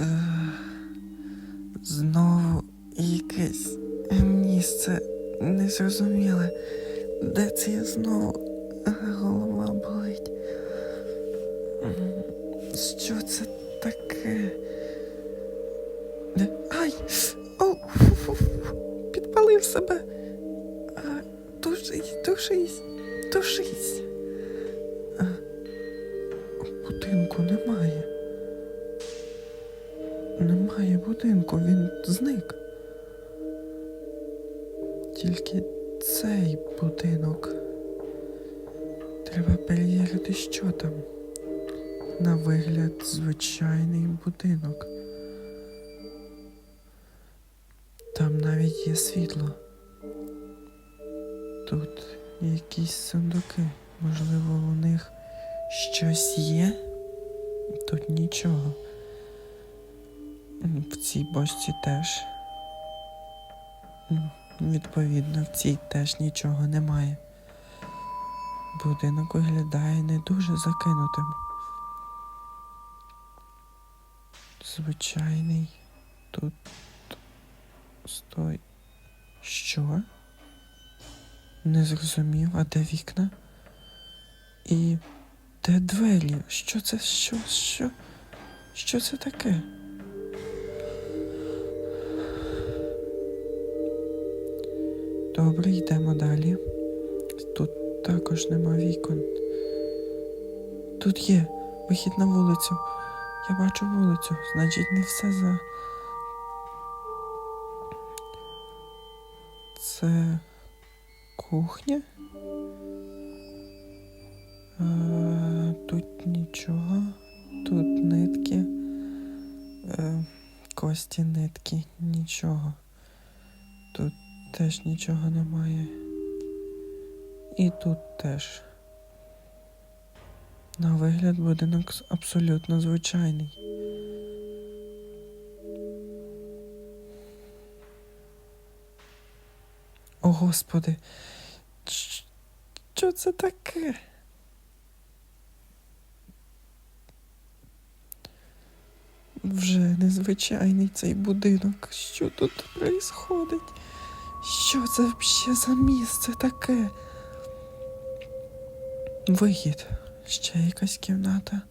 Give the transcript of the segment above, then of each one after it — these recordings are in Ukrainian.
Е, Знову якесь місце незрозуміле. Де це я знову? Е, Голова болить. Що це таке? Ай! О. Підпалив себе. А, Тушись, тушись, тушись. Будинку, він зник. Тільки цей будинок. Треба перевірити, що там. На вигляд звичайний будинок. Там навіть є світло. Тут якісь сундуки. Можливо, у них щось є? Тут нічого. В цій бочці теж. Відповідно, в цій теж нічого немає. Будинок виглядає не дуже закинутим. Звичайний тут. Стой. Що? Не зрозумів, а де вікна? І де двері? Що це? Що? Що? Що це таке? Добре, йдемо далі. Тут також нема вікон. Тут є вихід на вулицю. Я бачу вулицю, значить не все за. Це кухня? Е, тут нічого. Тут нитки. Е, кості нитки, нічого. Тут теж нічого немає. І тут теж. На вигляд будинок абсолютно звичайний. О, Господи, що це таке? Вже незвичайний цей будинок. Що тут происходить? Що це взагалі за місце таке? Вихід. Ще якась кімната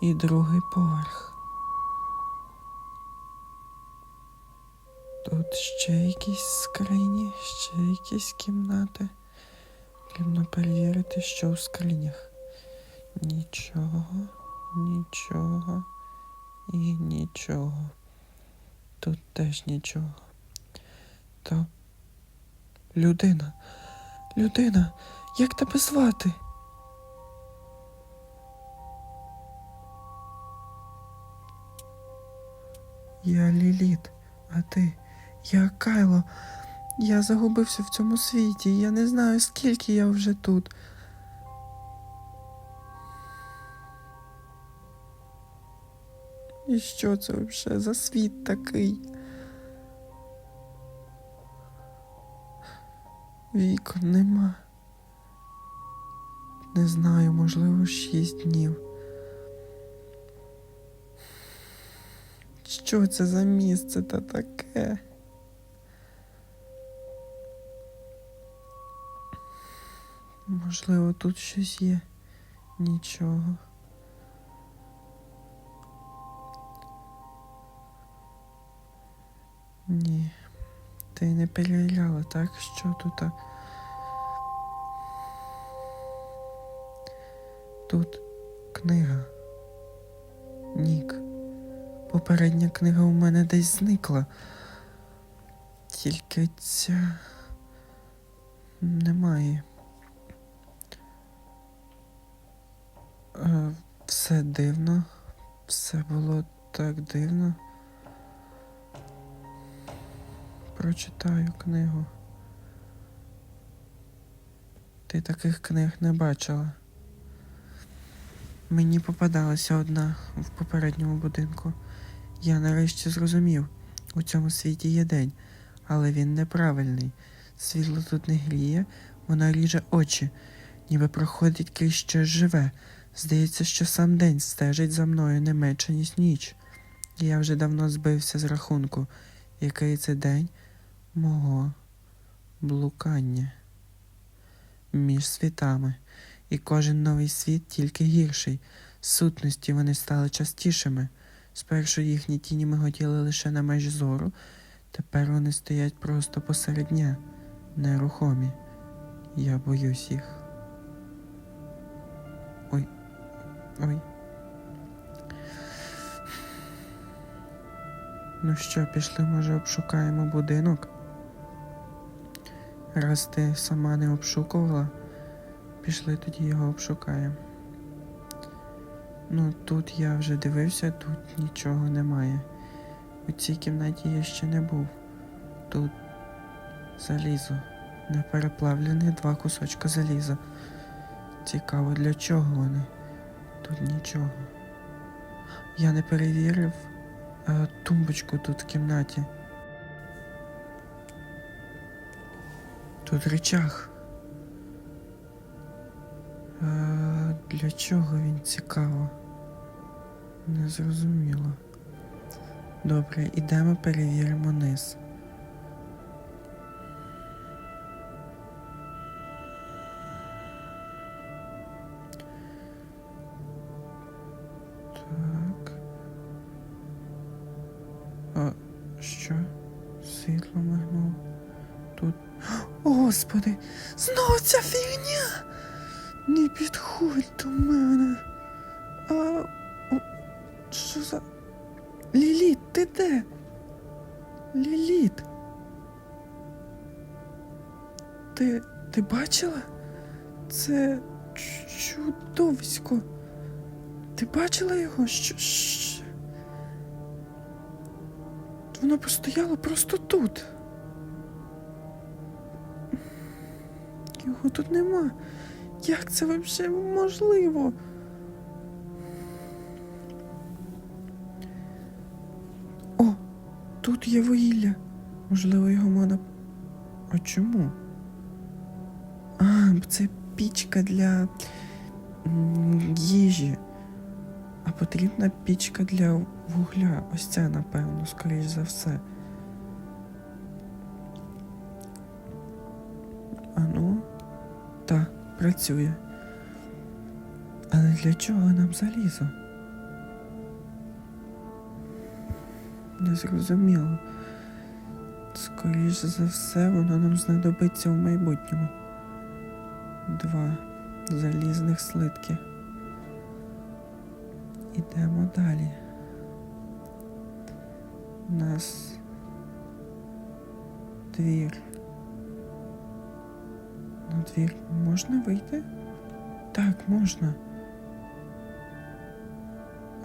і другий поверх. Тут ще якісь скрині, ще якісь кімнати. Потрібно перевірити, що у скринях. Нічого, нічого і нічого. Тут теж нічого. То людина, людина, як тебе звати? Я Ліліт, а ти? Я Кайло. Я загубився в цьому світі. Я не знаю, скільки я вже тут. І що це взагалі за світ такий? Вікон нема. Не знаю, можливо, шість днів. Що це за місце та таке? Можливо, тут щось є. Нічого. Ні. Ти не перевіряла, так? Що тут? Тут книга. Нік. Попередня книга у мене десь зникла. Тільки ця немає. Е, Все дивно. Все було так дивно. Прочитаю книгу. Ти таких книг не бачила. Мені попадалася одна в попередньому будинку. Я нарешті зрозумів, у цьому світі є день, але він неправильний. Світло тут не гріє, воно ріже очі, ніби проходить крізь щось живе. Здається, що сам день стежить за мною не менше, ніж ніч. Я вже давно збився з рахунку, який це день мого блукання між світами, і кожен новий світ тільки гірший. Сутності вони стали частішими. Спершу їхні тіні миготіли лише на межі зору, тепер вони стоять просто посеред дня, нерухомі. Я боюсь їх. Ой. Ой. Ну що, пішли, може, обшукаємо будинок? Раз ти сама не обшукувала, пішли тоді його обшукаємо. Ну, тут я вже дивився, тут нічого немає. У цій кімнаті я ще не був. Тут залізо. Не переплавлене два кусочка заліза. Цікаво, для чого вони? Тут нічого. Я не перевірив е, тумбочку тут в кімнаті. Тут речах. А для чого він цікаво? Не зрозуміло. Добре, ідемо перевіримо низ. Господи! Знову ця фігня! Не підходь до мене. А. Що за. Ліліт, ти де? Ліліт. Ти. ти бачила? Це чудовисько. Ти бачила його? Що? Воно постояло просто тут. Його тут нема. Як це взагалі можливо? О, тут є вугілля. Можливо, його можна. А чому? А, це пічка для їжі. А потрібна пічка для вугля. Ось це, напевно, скоріш за все. Працює. Але для чого нам залізо? Незрозуміло. Скоріш за все, воно нам знадобиться в майбутньому. Два залізних слитки. Ідемо далі. У нас двір. На двір можна вийти? Так, можна.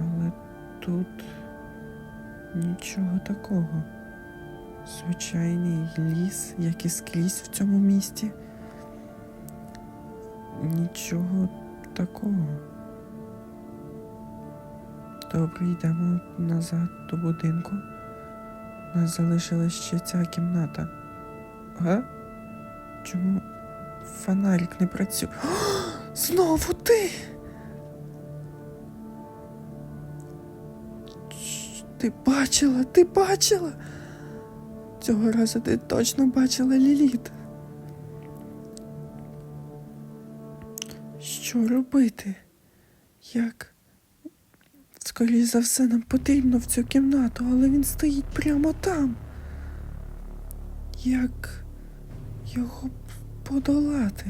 Але тут нічого такого. Звичайний ліс, як і скрізь в цьому місті. Нічого такого. Добре, йдемо назад до будинку. У нас залишилась ще ця кімната. Га? Чому фонарик не працює? Знову ти! Ти бачила, ти бачила? Цього разу ти точно бачила Ліліт. Що робити? Як? Скоріше за все, нам потрібно в цю кімнату, але він стоїть прямо там. Як його подолати?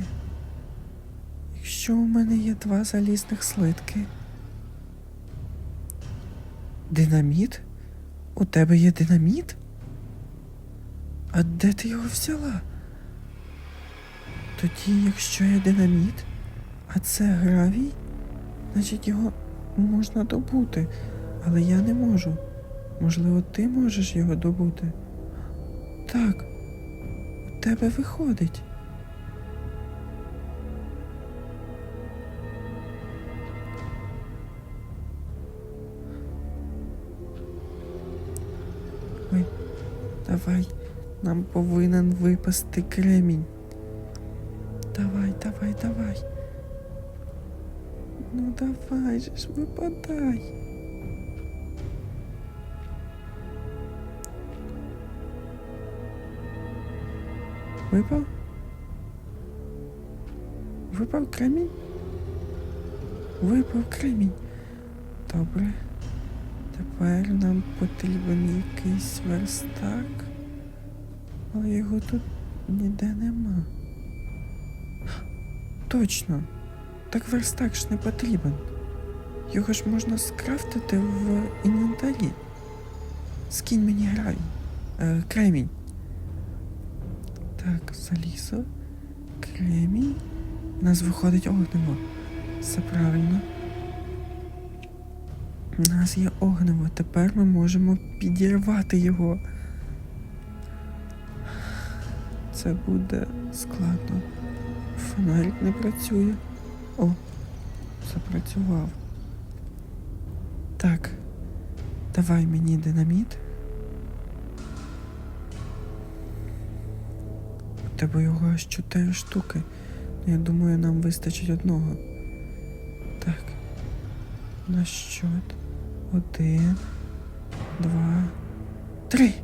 Якщо у мене є два залізних слитки. Динаміт? У тебе є динаміт? А де ти його взяла? Тоді, якщо є динаміт, а це гравій, значить його можна добути, але я не можу. Можливо, ти можеш його добути? Так, у тебе виходить. Давай, нам повинен випасти кремінь. Давай, давай, давай. Ну давай же ж випадай. Випав? Випав кремінь? Випав кремінь. Добре. Тепер нам потрібен якийсь верстак. Але його тут ніде нема. Точно. Так верстак ж не потрібен. Його ж можна скрафтити в інвентарі. Скинь мені грай. Е, кремінь. Так, залізо. Кремінь. У нас виходить огнево. Все правильно. У нас є огнево. Тепер ми можемо підірвати його. Це буде складно. Фонарик не працює. О, запрацював. Так. Давай мені динаміт. У тебе його аж чотири штуки. Я думаю, нам вистачить одного. Так. На счет. Один. Два. Три.